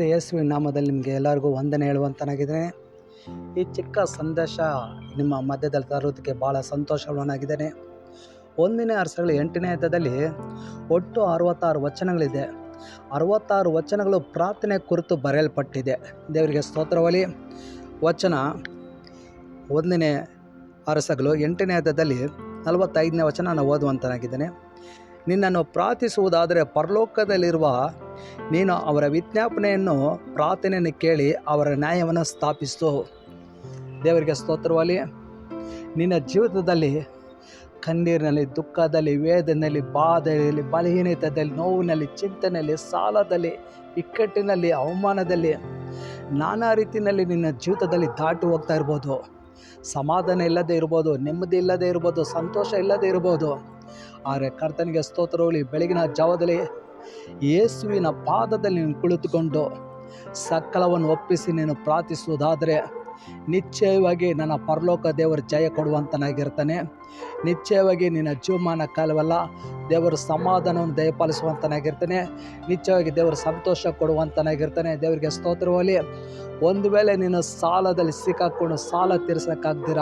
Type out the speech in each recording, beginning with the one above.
ಯೇಸುವಿನ ನಾಮದಲ್ಲಿ ನಿಮಗೆ ಎಲ್ಲರಿಗೂ ವಂದನೆ ಹೇಳುವಂತನಾಗಿದ್ದೇನೆ. ಈ ಚಿಕ್ಕ ಸಂದೇಶ ನಿಮ್ಮ ಮಧ್ಯದಲ್ಲಿ ತರೋದಕ್ಕೆ ಭಾಳ ಸಂತೋಷವನ್ನಾಗಿದ್ದೇನೆ ಒಂದನೇ ಅರಸಗಳು ಎಂಟನೇ ಹಂತದಲ್ಲಿ ಒಟ್ಟು ಅರವತ್ತಾರು ವಚನಗಳಿದೆ. ಅರವತ್ತಾರು ವಚನಗಳು ಪ್ರಾರ್ಥನೆ ಕುರಿತು ಬರೆಯಲ್ಪಟ್ಟಿದೆ. ದೇವರಿಗೆ ಸ್ತೋತ್ರವಲಿ ವಚನ ಒಂದನೇ ಅರಸಗಳು ಎಂಟನೇ ಹಂತದಲ್ಲಿ ನಲವತ್ತೈದನೇ ವಚನ ನಾನು ಓದುವಂತನಾಗಿದ್ದೇನೆ. ನಿನ್ನನ್ನು ಪ್ರಾರ್ಥಿಸುವುದಾದರೆ ಪರಲೋಕದಲ್ಲಿರುವ ನೀನು ಅವರ ವಿಜ್ಞಾಪನೆಯನ್ನು ಪ್ರಾರ್ಥನೆಯನ್ನು ಕೇಳಿ ಅವರ ನ್ಯಾಯವನ್ನು ಸ್ಥಾಪಿಸ್ತು ದೇವರಿಗೆ ಸ್ತೋತ್ರವಾಗಲಿ. ನಿನ್ನ ಜೀವಿತದಲ್ಲಿ, ಕಣ್ಣೀರಿನಲ್ಲಿ, ದುಃಖದಲ್ಲಿ, ವೇದನೆಯಲ್ಲಿ, ಬಾಧೆಯಲ್ಲಿ, ಬಲಹೀನತೆಯಲ್ಲಿ, ನೋವಿನಲ್ಲಿ, ಚಿಂತನೆಯಲ್ಲಿ, ಸಾಲದಲ್ಲಿ, ಇಕ್ಕಟ್ಟಿನಲ್ಲಿ, ಅವಮಾನದಲ್ಲಿ ನಾನಾ ರೀತಿಯಲ್ಲಿ ನಿನ್ನ ಜೀವಿತದಲ್ಲಿ ದಾಟಿ ಹೋಗ್ತಾ ಇರ್ಬೋದು. ಸಮಾಧಾನ ಇಲ್ಲದೆ ಇರ್ಬೋದು, ನೆಮ್ಮದಿ ಇಲ್ಲದೆ ಇರ್ಬೋದು, ಸಂತೋಷ ಇಲ್ಲದೆ ಇರ್ಬೋದು. ಆದರೆ ಕರ್ತನಿಗೆ ಸ್ತೋತ್ರವಳಿ ಬೆಳಗಿನ ಜಾವದಲ್ಲಿ ಯೇಸುವಿನ ಪಾದದಲ್ಲಿ ನೀನು ಕುಳಿತುಕೊಂಡು ಸಕಲವನ್ನು ಒಪ್ಪಿಸಿ ನೀನು ಪ್ರಾರ್ಥಿಸುವುದಾದರೆ ನಿಶ್ಚಯವಾಗಿ ನನ್ನ ಪರಲೋಕ ದೇವರು ಜಯ ಕೊಡುವಂತನಾಗಿರ್ತಾನೆ. ನಿಶ್ಚಯವಾಗಿ ನಿನ್ನ ಜೀವಮಾನ ಕಾಲವಲ್ಲ, ದೇವರು ಸಮಾಧಾನವನ್ನು ದಯಪಾಲಿಸುವಂತನಾಗಿರ್ತಾನೆ. ನಿಶ್ಚಯವಾಗಿ ದೇವರು ಸಂತೋಷ ಕೊಡುವಂತನಾಗಿರ್ತಾನೆ. ದೇವರಿಗೆ ಸ್ತೋತ್ರವಲ್ಲಿ, ಒಂದು ವೇಳೆ ನೀನು ಸಾಲದಲ್ಲಿ ಸಿಕ್ಕಾಕೊಂಡು ಸಾಲ ತೀರ್ಸೋಕ್ಕಾಗ್ದಿರ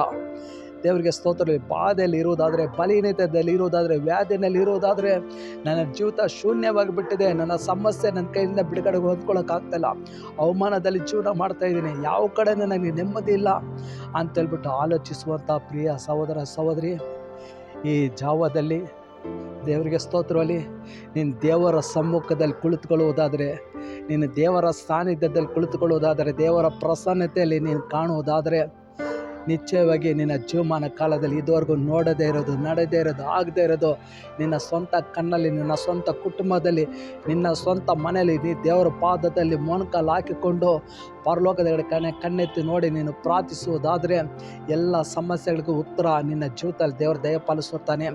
ದೇವರಿಗೆ ಸ್ತೋತ್ರ ಬಾಧೆಯಲ್ಲಿ ಇರುವುದಾದರೆ ಬಲಹೀನತೆಯಲ್ಲಿ ಇರುವುದಾದರೆ ವ್ಯಾಧಿನಲ್ಲಿ ಇರುವುದಾದರೆ ನನ್ನ ಜೀವಿತ ಶೂನ್ಯವಾಗಿ ಬಿಟ್ಟಿದೆ ನನ್ನ ಸಮಸ್ಯೆ ನನ್ನ ಕೈಯಿಂದ ಬಿಡುಗಡೆಗೆ ಹೊಂದ್ಕೊಳ್ಳೋಕ್ಕಾಗ್ತಾಯಿಲ್ಲ ಅವಮಾನದಲ್ಲಿ ಜೀವನ ಮಾಡ್ತಾ ಇದ್ದೀನಿ. ಯಾವ ಕಡೆ ನನಗೆ ನೆಮ್ಮದಿ ಇಲ್ಲ ಅಂತೇಳ್ಬಿಟ್ಟು ಆಲೋಚಿಸುವಂಥ ಪ್ರಿಯ ಸಹೋದರ, ಸಹೋದರಿ, ಈ ಜಾವದಲ್ಲಿ, ದೇವರಿಗೆ ಸ್ತೋತ್ರವಲ್ಲಿ ನೀನು ದೇವರ ಸಮ್ಮುಖದಲ್ಲಿ ಕುಳಿತುಕೊಳ್ಳುವುದಾದರೆ ನೀನು ದೇವರ ಸಾನ್ನಿಧ್ಯದಲ್ಲಿ ಕುಳಿತುಕೊಳ್ಳುವುದಾದರೆ, ದೇವರ ಪ್ರಸನ್ನತೆಯಲ್ಲಿ ನೀನು ಕಾಣುವುದಾದರೆ ನಿಶ್ಚಯವಾಗಿ ನಿನ್ನ ಜೀವಮಾನ ಕಾಲದಲ್ಲಿ ಇದುವರೆಗೂ ನೋಡದೇ ಇರೋದು, ನಡೆದೇ ಇರೋದು, ಆಗದೇ ಇರೋದು. ನಿನ್ನ ಸ್ವಂತ ಕಣ್ಣಲ್ಲಿ, ನಿನ್ನ ಸ್ವಂತ ಕುಟುಂಬದಲ್ಲಿ, ನಿನ್ನ ಸ್ವಂತ ಮನೆಯಲ್ಲಿ ನೀ ದೇವರ ಪಾದದಲ್ಲಿ ಮೊಣಕಾಲು ಹಾಕಿಕೊಂಡು ಪರಲೋಕದ ಕಣ್ಣೆ, ಕಣ್ಣೆತ್ತಿ ನೋಡಿ ನೀನು ಪ್ರಾರ್ಥಿಸುವುದಾದರೆ ಎಲ್ಲ ಸಮಸ್ಯೆಗಳಿಗೂ ಉತ್ತರ ನಿನ್ನ ಜೀವಿತದಲ್ಲಿ ದೇವರ ದಯಪಾಲಿಸುತ್ತಾನೆ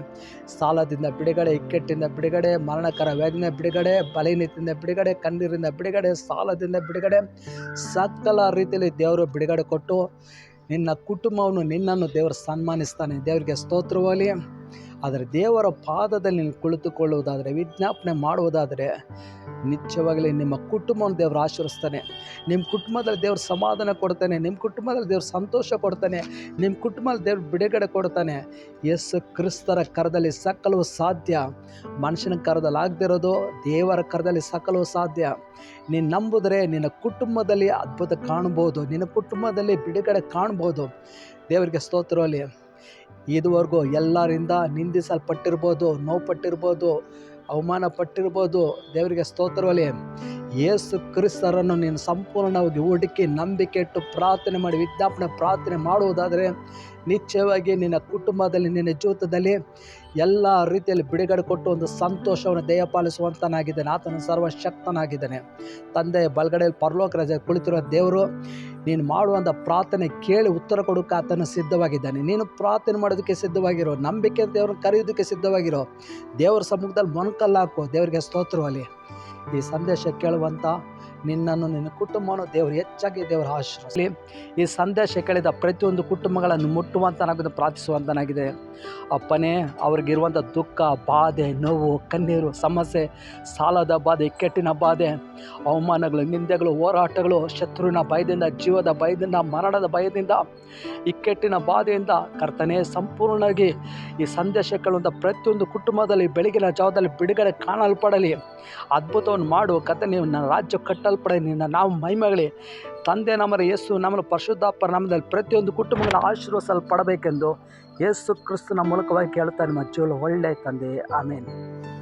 ಸಾಲದಿಂದ ಬಿಡುಗಡೆ, ಇಕ್ಕಟ್ಟಿಂದ ಬಿಡುಗಡೆ, ಮರಣಕರ ವೇದನೆ ಬಿಡುಗಡೆ, ಬಲಹೀನತೆಯಿಂದ ಬಿಡುಗಡೆ, ಕಣ್ಣೀರಿಂದ ಬಿಡುಗಡೆ, ಸಾಲದಿಂದ ಬಿಡುಗಡೆ, ಸಕಲ ರೀತಿಯಲ್ಲಿ ದೇವರು ಬಿಡುಗಡೆ ಕೊಟ್ಟು ನಿನ್ನ ಕುಟುಂಬವನ್ನು ನಿನ್ನನ್ನು ದೇವರು ಸನ್ಮಾನಿಸ್ತಾನೆ. ದೇವರಿಗೆ ಸ್ತೋತ್ರವಾಗಲಿ. ಆದರೆ ದೇವರ ಪಾದದಲ್ಲಿ ನೀನು ಕುಳಿತುಕೊಳ್ಳುವುದಾದರೆ, ವಿಜ್ಞಾಪನೆ ಮಾಡುವುದಾದರೆ ನಿತ್ಯವಾಗಲಿ ನಿಮ್ಮ ಕುಟುಂಬವನ್ನು ದೇವರು ಆಶೀರ್ವಿಸ್ತಾನೆ ನಿಮ್ಮ ಕುಟುಂಬದಲ್ಲಿ ದೇವ್ರ ಸಮಾಧಾನ ಕೊಡ್ತಾನೆ, ನಿಮ್ಮ ಕುಟುಂಬದಲ್ಲಿ ದೇವ್ರು ಸಂತೋಷ ಕೊಡ್ತಾನೆ, ನಿಮ್ಮ ಕುಟುಂಬದಲ್ಲಿ ದೇವ್ರ ಬಿಡುಗಡೆ ಕೊಡ್ತಾನೆ. ಯೇಸು ಕ್ರಿಸ್ತರ ಕರದಲ್ಲಿ ಸಕಲವು ಸಾಧ್ಯ. ಮನುಷ್ಯನ ಕರದಲ್ಲಿ ಆಗದಿರೋದು, ದೇವರ ಕರದಲ್ಲಿ ಸಕಲವು ಸಾಧ್ಯ. ನೀನು ನಂಬಿದ್ರೆ ನಿನ್ನ ಕುಟುಂಬದಲ್ಲಿ ಅದ್ಭುತ ಕಾಣ್ಬೋದು ನಿನ್ನ ಕುಟುಂಬದಲ್ಲಿ ಬಿಡುಗಡೆ ಕಾಣ್ಬೋದು ದೇವರಿಗೆ ಸ್ತೋತ್ರದಲ್ಲಿ ಇದುವರೆಗೂ ಎಲ್ಲರಿಂದ ನಿಂದಿಸಲ್ಪಟ್ಟಿರ್ಬೋದು ನೋವು ಪಟ್ಟಿರ್ಬೋದು ಅವಮಾನ ಪಟ್ಟಿರ್ಬೋದು ದೇವರಿಗೆ ಸ್ತೋತ್ರವಲ್ಲಿ ಯೇಸು ಕ್ರಿಸ್ತರನ್ನು ನೀನು ಸಂಪೂರ್ಣವಾಗಿ ಹುಡುಕಿ ನಂಬಿಕೆ ಇಟ್ಟು ಪ್ರಾರ್ಥನೆ ಮಾಡಿ, ವಿಜ್ಞಾಪನೆ, ಪ್ರಾರ್ಥನೆ ಮಾಡುವುದಾದರೆ ನಿಶ್ಚಯವಾಗಿ ನಿನ್ನ ಕುಟುಂಬದಲ್ಲಿ, ನಿನ್ನ ಜೀವಿತದಲ್ಲಿ ಎಲ್ಲ ರೀತಿಯಲ್ಲಿ ಬಿಡುಗಡೆ ಕೊಟ್ಟು ಒಂದು ಸಂತೋಷವನ್ನು ದಯಪಾಲಿಸುವಂತನಾಗಿದ್ದಾನೆ. ಆತನು ಸರ್ವಶಕ್ತನಾಗಿದ್ದಾನೆ. ತಂದೆ ಬಲಗಡೆಯಲ್ಲಿ ಪರಲೋಕ ರಜೆ ಕುಳಿತಿರುವ ದೇವರು, ನೀನು ಮಾಡುವಂಥ ಪ್ರಾರ್ಥನೆ ಕೇಳಿ ಉತ್ತರ ಕೊಡೋಕೆ ಆತನು ಸಿದ್ಧವಾಗಿದ್ದಾನೆ. ನೀನು ಪ್ರಾರ್ಥನೆ ಮಾಡೋದಕ್ಕೆ ಸಿದ್ಧವಾಗಿರೋ, ನಂಬಿಕೆ ದೇವರನ್ನು ಕರೆಯೋದಕ್ಕೆ ಸಿದ್ಧವಾಗಿರೋ, ದೇವರ ಸಮ್ಮುಖದಲ್ಲಿ ಮೊಣಕಲ್ಲಾಕೋ ದೇವರಿಗೆ ಸ್ತೋತ್ರವಲ್ಲಿ ಈ ಸಂದೇಶ ಕೇಳುವಂಥ ನಿನ್ನನ್ನು ನಿನ್ನ ಕುಟುಂಬವನ್ನು ದೇವರು ಹೆಚ್ಚಾಗಿ ದೇವರ ಆಶ್ರಯಿಸಲಿ ಈ ಸಂದೇಶ ಕೇಳಿದ ಪ್ರತಿಯೊಂದು ಕುಟುಂಬಗಳನ್ನು ಮುಟ್ಟುವಂತನಾಗಿದೆ ಪ್ರಾರ್ಥಿಸುವಂತನಾಗಿದೆ. ಅಪ್ಪನೇ ಅವ್ರಿಗಿರುವಂಥ ದುಃಖ, ಬಾಧೆ, ನೋವು, ಕಣ್ಣೀರು, ಸಮಸ್ಯೆ, ಸಾಲದ ಬಾಧೆ, ಕೆಟ್ಟಿನ ಬಾಧೆ ಅವಮಾನಗಳು, ನಿಂದೆಗಳು, ಹೋರಾಟಗಳು, ಶತ್ರುವಿನ ಭಯದಿಂದ, ಜೀವದ ಭಯದಿಂದ, ಮರಣದ ಭಯದಿಂದ ಇಕ್ಕಟ್ಟಿನ ಬಾಧೆಯಿಂದ ಕರ್ತನೇ ಸಂಪೂರ್ಣವಾಗಿ ಈ ಸಂದೇಶ ಕೇಳುವಂಥ ಪ್ರತಿಯೊಂದು ಕುಟುಂಬದಲ್ಲಿ, ಬೆಳಗಿನ ಜಾವದಲ್ಲಿ ಬಿಡುಗಡೆ ಕಾಣಲ್ಪಡಲಿ. ಅದ್ಭುತವನ್ನು ಮಾಡು. ಕತೆ ನೀವು ನನ್ನ ರಾಜ್ಯ ಕಟ್ಟಲ್ಪಡಲಿ. ನಿನ್ನ ನಾವು ಮಹಿಮೆಗಳಿ. ತಂದೆ ನಮ್ಮರ ಯೇಸು ನಮ್ಮ ಪರಿಶುದ್ಧಾಪರ ನಮ್ಮದಲ್ಲಿ ಪ್ರತಿಯೊಂದು ಕುಟುಂಬಗಳ ಆಶೀರ್ವಸಲ್ಪಡಬೇಕೆಂದು ಯೇಸು ಕ್ರಿಸ್ತನ ಮೂಲಕವಾಗಿ ಕೇಳ್ತಾ ನಿಮ್ಮ ಜೀವನ ಒಳ್ಳೆಯ ತಂದೆ. ಆಮೇಲೆ